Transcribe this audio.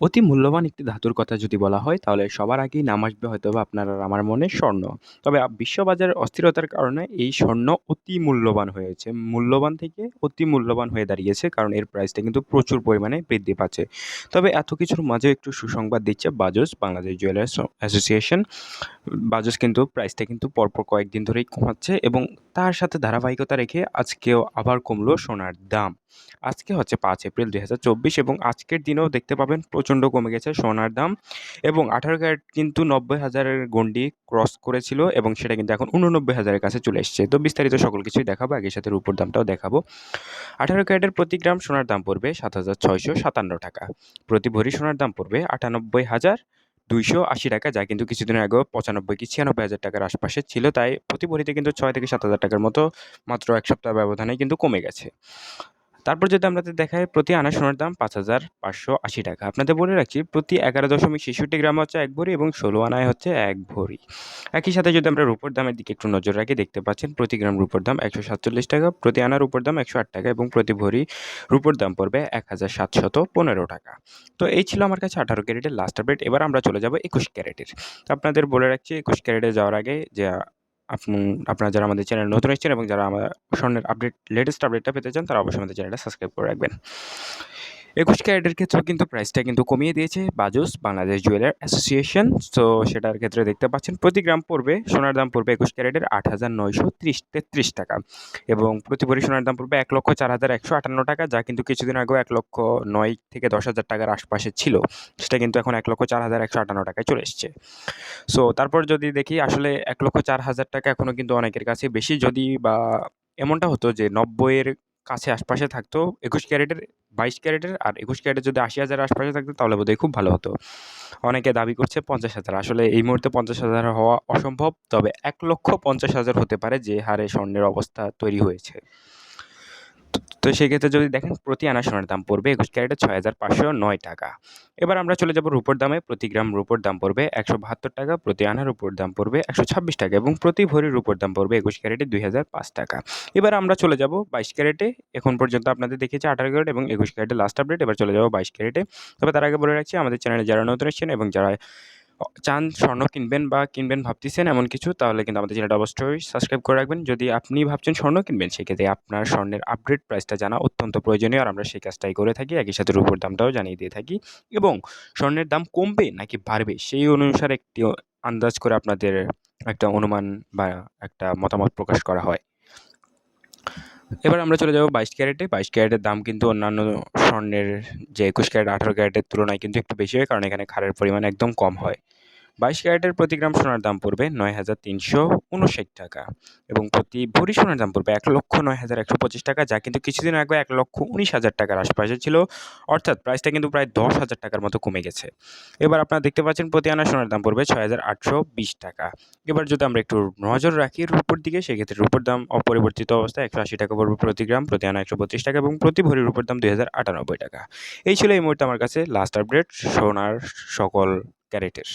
অতি মূল্যবান একটি ধাতুর কথা যদি বলা হয়, তাহলে সবার আগেই নাম আসবে হয়তোবা আপনার আর আমার মনে স্বর্ণ। তবে বিশ্ববাজারের অস্থিরতার কারণে এই স্বর্ণ অতি মূল্যবান হয়েছে। মূল্যবান থেকে অতি মূল্যবান হয়ে দাঁড়িয়েছে, কারণ এর প্রাইসটা কিন্তু প্রচুর পরিমাণে বৃদ্ধি পাচ্ছে। তবে এত কিছুর মাঝে একটু সুসংবাদ দিচ্ছে বাজস বাংলাদেশ জুয়েলার্স অ্যাসোসিয়েশন। বাজস কিন্তু প্রাইসটা কিন্তু পরপর কয়েকদিন ধরেই কমাচ্ছে এবং তার সাথে ধারাবাহিকতা রেখে আজকেও আবার কমলো সোনার দাম। আজকে হচ্ছে পাঁচ এপ্রিল দুই হাজার চব্বিশ এবং আজকের দিনেও দেখতে পাবেন প্রচণ্ড কমে গেছে সোনার দাম এবং আঠারো ক্যারেট কিন্তু নব্বই হাজারের গণ্ডি ক্রস করেছিল এবং সেটা কিন্তু এখন উননব্বই হাজারের কাছে চলে এসছে। তো বিস্তারিত সকল কিছুই দেখাবো একই সাথে রূপোর দামটাও দেখাবো। আঠারো ক্যারেটের প্রতি গ্রাম সোনার দাম পড়বে সাত হাজার ছয়শো সাতান্ন টাকা। প্রতি ভরি সোনার দাম পড়বে আটানব্বই হাজার দুইশো আশি টাকা, যা কিন্তু কিছুদিন আগেও পঁচানব্বই কি ছিয়ানব্বই হাজার টাকার আশপাশে ছিল। তাই প্রতি ভরিতে কিন্তু ছয় থেকে সাত হাজার টাকার মতো মাত্র এক সপ্তাহ ব্যবধানে কিন্তু কমে গেছে। তারপর যদি আমাদের দেখায় প্রতি আনা সোনার দাম পাঁচ হাজার পাঁচশো আশি টাকা। আপনাদের বলে রাখছি প্রতি এগারো দশমিক ছেষট্টি গ্রাম হচ্ছে এক ভরি এবং ষোলো আনায় হচ্ছে এক ভরি। একই সাথে যদি আমরা রূপোর দামের দিকে একটু নজর রাখি, দেখতে পাচ্ছেন প্রতি গ্রাম রূপোর দাম একশো সাতচল্লিশ টাকা, প্রতি আনার রূপোর দাম একশো আট টাকা এবং প্রতি ভরি রূপোর দাম পড়বে এক হাজার সাতশত পনেরো টাকা। তো এই ছিল আমার কাছে আঠারো ক্যারেটের লাস্ট আপডেট এবার আমরা চলে যাব একুশ ক্যারেটের। আপনাদের বলে রাখছি, একুশ ক্যারেটে যাওয়ার আগে যে আপনারা যারা আমাদের চ্যানেল নতুন এসেছেন এবং যারা আমার স্বর্ণের আপডেট লেটেস্ট আপডেটটা পেতে চান, তারা অবশ্যই আমাদের চ্যানেলটা সাবস্ক্রাইব করে রাখবেন। একুশ ক্যারেটের ক্ষেত্রেও কিন্তু প্রাইসটা কিন্তু কমিয়ে দিয়েছে বাজুস, বাংলাদেশ জুয়েলার অ্যাসোসিয়েশন। তো সেটার ক্ষেত্রে দেখতে পাচ্ছেন, প্রতি গ্রাম পড়বে, সোনার দাম পড়বে একুশ ক্যারেটের আট হাজার নয়শো ত্রিশ তেত্রিশ টাকা। এবং প্রতি ভরি সোনার দাম পড়বে এক লক্ষ চার হাজার একশো আটান্ন টাকা, যা কিন্তু কিছুদিন আগেও এক লক্ষ নয় থেকে দশ হাজার টাকার আশপাশে ছিল। সেটা কিন্তু এখন এক লক্ষ চার হাজার একশো আটান্ন টাকায় চলে এসছে। সো তারপর যদি দেখি, আসলে এক লক্ষ চার হাজার টাকা এখনও কিন্তু অনেকের কাছে বেশি। যদি বা এমনটা হতো যে নব্বইয়ের কাছে আশপাশে থাকতো, একুশ ক্যারেটের, বাইশ ক্যারেটের আর একুশ ক্যারেটের যদি আশি হাজার আশপাশে থাকতো তাহলে বোধহয় খুব ভালো হতো। অনেকে দাবি করছে পঞ্চাশ হাজার। আসলে এই মুহূর্তে পঞ্চাশ হাজার হওয়া অসম্ভব, তবে এক লক্ষ পঞ্চাশ হাজার হতে পারে যে হারে স্বর্ণের অবস্থা তৈরি হয়েছে। তো সেক্ষেত্রে যদি দেখেন, প্রতি আনা সোনার দাম পড়বে একুশ ক্যারেটে ছয় হাজার পাঁচশো নয় টাকা। এবার আমরা চলে যাব রুপোর দামে। প্রতি গ্রাম রুপোর দাম পড়বে একশো বাহাত্তর টাকা, প্রতি আনার রুপোর দাম পড়বে একশো ছাব্বিশ টাকা এবং প্রতি ভরির রুপোর দাম পড়বে একুশ ক্যারেটে দুই হাজার পাঁচ টাকা। এবার আমরা চলে যাব বাইশ ক্যারেটে। এখন পর্যন্ত আপনাদের দেখেছি আঠারো ক্যারেট এবং একুশ ক্যারেটে লাস্ট আপডেট এবার চলে যাব বাইশ ক্যারেটে। তবে তার আগে বলে রাখছি, আমাদের চ্যানেলে যারা নতুন এসেছেন এবং যারা চান স্বর্ণ কিনবেন বা কিনবেন ভাবতেছেন এমন কিছু, তাহলে কিন্তু আমাদের চ্যানেলটা অবশ্যই সাবস্ক্রাইব করে রাখবেন। যদি আপনি ভাবছেন স্বর্ণ কিনবেন, সেক্ষেত্রে আপনার স্বর্ণের আপডেট প্রাইসটা জানা অত্যন্ত প্রয়োজনীয় আর আমরা সেই কাজটাই করে থাকি, একই সাথে রূপোর দামটাও জানিয়ে দিয়ে থাকি। এবং স্বর্ণের দাম কমবে নাকি বাড়বে, সেই অনুসারে একটি আন্দাজ করে আপনাদের একটা অনুমান বা একটা মতামত প্রকাশ করা হয়। এবার আমরা চলে যাব বাইশ ক্যারেটে। বাইশ ক্যারেটের দাম কিন্তু অন্যান্য স্বর্ণের যে একুশ ক্যারেট, আঠারো ক্যারেটের তুলনায় কিন্তু একটু বেশি হয়, কারণ এখানে খারের পরিমাণ একদম কম হয়। বাইশ ক্যারেটের প্রতি গ্রাম সোনার দাম পড়বে নয় হাজার তিনশো উনষাট টাকা এবং প্রতি ভরি সোনার দাম পড়বে এক লক্ষ নয় হাজার একশো পঁচিশ টাকা, যা কিন্তু কিছুদিন আগে এক লক্ষ উনিশ হাজার টাকার আশপাশে ছিল। অর্থাৎ প্রাইসটা কিন্তু প্রায় দশ হাজার টাকার মতো কমে গেছে। এবার আপনারা দেখতে পাচ্ছেন প্রতি আনা সোনার দাম পড়বে ছয় হাজার আটশো বিশ টাকা। এবার যদি আমরা একটু নজর রাখি রূপোর দিকে, সেক্ষেত্রে রূপোর দাম অপরিবর্তিত অবস্থায় একশো আশি টাকা পড়বে প্রতি গ্রাম প্রতি আনা একশো বত্রিশ টাকা এবং প্রতি ভরি রূপোর দাম দুই হাজার আটানব্বই টাকা। এই ছিল এই মুহূর্তে আমার কাছে লাস্ট আপডেট সোনার সকল ক্যারেটের।